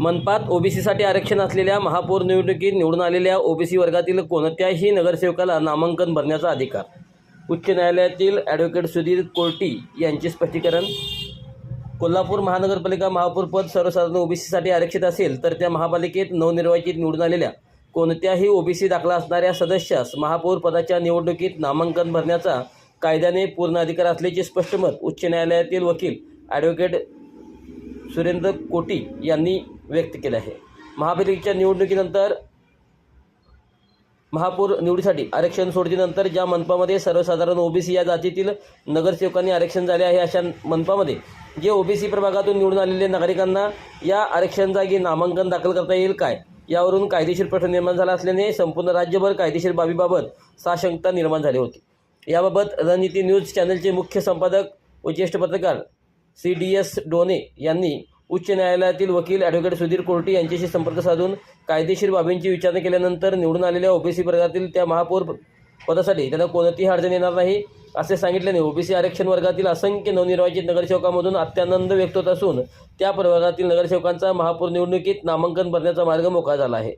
मनपात ओबीसीसाठी आरक्षण असलेल्या महापौर निवडणुकीत निवडून आलेल्या ओबीसी वर्गातील कोणत्याही नगरसेवकाला नामांकन भरण्याचा अधिकार. उच्च न्यायालयातील ॲडव्होकेट सुधीर कोर्टी यांचे स्पष्टीकरण. कोल्हापूर महानगरपालिका महापौरपद सर्वसाधारण ओबीसीसाठी आरक्षित असेल तर त्या महापालिकेत नवनिर्वाचित निवडून आलेल्या कोणत्याही ओबीसी दाखला असणाऱ्या सदस्यास महापौर पदाच्या निवडणुकीत नामांकन भरण्याचा कायद्याने पूर्ण अधिकार असल्याचे स्पष्ट मत उच्च न्यायालयातील वकील ॲडव्होकेट सुरेंद्र कोटी यांनी व्यक्त केले आहे. महापालिकेच्या निवडणुकीनंतर महापौर निवडीसाठी आरक्षण सोडतीनंतर ज्या मनपामध्ये सर्वसाधारण ओबीसी या जातीतील नगरसेवकांनी आरक्षण झाले आहे अशा मनपामध्ये जे ओबीसी प्रभागातून निवडून आलेले नागरिकांना या आरक्षण जागी नामांकन दाखल करता येईल काय? यावरून कायदेशीर प्रश्न निर्माण झाला असल्याने संपूर्ण राज्यभर कायदेशीर बाबीबाबत साशंकता निर्माण झाली होती. याबाबत रणनीती न्यूज चॅनलचे मुख्य संपादक व ज्येष्ठ पत्रकार सी डी एस डोने यांनी उच्च न्यायालयातील वकील ॲडव्होकेट सुधीर कोर्टी यांच्याशी संपर्क साधून कायदेशीर बाबींची विचारणा केल्यानंतर निवडून आलेल्या ओबीसी वर्गातील त्या महापौर पदासाठी त्यांना कोणतीही अडचण येणार नाही असे सांगितल्याने ओबीसी आरक्षण वर्गातील असंख्य नवनिर्वाचित नगरसेवकांमधून अत्यानंद व्यक्त होत असून त्या प्रवर्गातील नगरसेवकांचा महापौर निवडणुकीत नामांकन भरण्याचा मार्ग मोकळा झाला आहे.